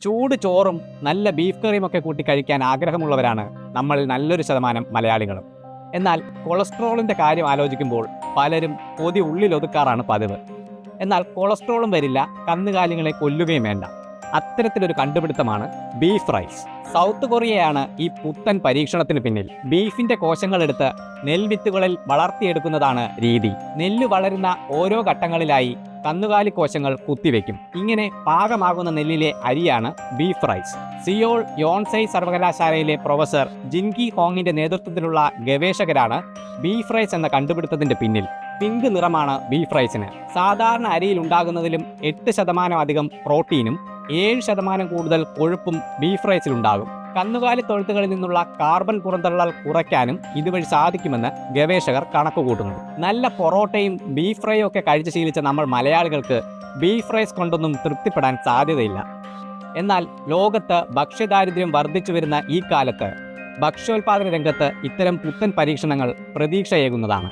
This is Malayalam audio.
ചൂട് ചോറും നല്ല ബീഫ് കറിയും ഒക്കെ കൂട്ടി കഴിക്കാൻ ആഗ്രഹമുള്ളവരാണ് നമ്മൾ നല്ലൊരു ശതമാനം മലയാളികളും. എന്നാൽ കൊളസ്ട്രോളിന്റെ കാര്യം ആലോചിക്കുമ്പോൾ പലരും കൊതി ഉള്ളിലൊതുക്കാറാണ് പതിവ്. എന്നാൽ കൊളസ്ട്രോളും വരില്ല കന്നുകാലികളെ കൊല്ലുകയും വേണ്ട. അത്തരത്തിലൊരു കണ്ടുപിടുത്തമാണ് ബീഫ് റൈസ് സൗത്ത് കൊറിയയാണ് ഈ പുത്തൻ പരീക്ഷണത്തിന് പിന്നിൽ. ബീഫിന്റെ കോശങ്ങളെടുത്ത് നെൽവിത്തുകളിൽ വളർത്തിയെടുക്കുന്നതാണ് രീതി. നെല്ല് വളരുന്ന ഓരോ ഘട്ടങ്ങളിലായി കന്നുകാലി കോശങ്ങൾ കുത്തിവെക്കും. ഇങ്ങനെ പാകമാകുന്ന നെല്ലിലെ അരിയാണ് ബീഫ് റൈസ്. സിയോൾ യോൺസൈ സർവകലാശാലയിലെ പ്രൊഫസർ ജിൻകി ഹോങ്ങിന്റെ നേതൃത്വത്തിലുള്ള ഗവേഷകരാണ് ബീഫ് റൈസ് എന്ന കണ്ടുപിടുത്തത്തിന്റെ പിന്നിൽ. പിങ്ക് നിറമാണ് ബീഫ് റൈസിന്. സാധാരണ അരിയിൽ ഉണ്ടാകുന്നതിലും എട്ട് ശതമാനം അധികം പ്രോട്ടീനും ഏഴ് ശതമാനം കൂടുതൽ കൊഴുപ്പും ബീഫ് റൈസിൽ ഉണ്ടാകും കന്നുകാലി തൊഴുത്തുകളിൽ നിന്നുള്ള കാർബൺ പുറന്തള്ളൽ കുറയ്ക്കാനും ഇതുവഴി സാധിക്കുമെന്ന് ഗവേഷകർ കണക്കുകൂട്ടുന്നു നല്ല പൊറോട്ടയും ബീഫ് ഫ്രൈയും ഒക്കെ കഴിച്ച് ശീലിച്ച നമ്മൾ മലയാളികൾക്ക് ബീഫ് ഫ്രൈസ് കൊണ്ടൊന്നും തൃപ്തിപ്പെടാൻ സാധ്യതയില്ല. എന്നാൽ ലോകത്ത് ഭക്ഷ്യദാരിദ്ര്യം വർദ്ധിച്ചു വരുന്ന ഈ കാലത്ത് ഭക്ഷ്യോൽപാദന രംഗത്ത് ഇത്തരം പുത്തൻ പരീക്ഷണങ്ങൾ പ്രതീക്ഷയേകുന്നതാണ്.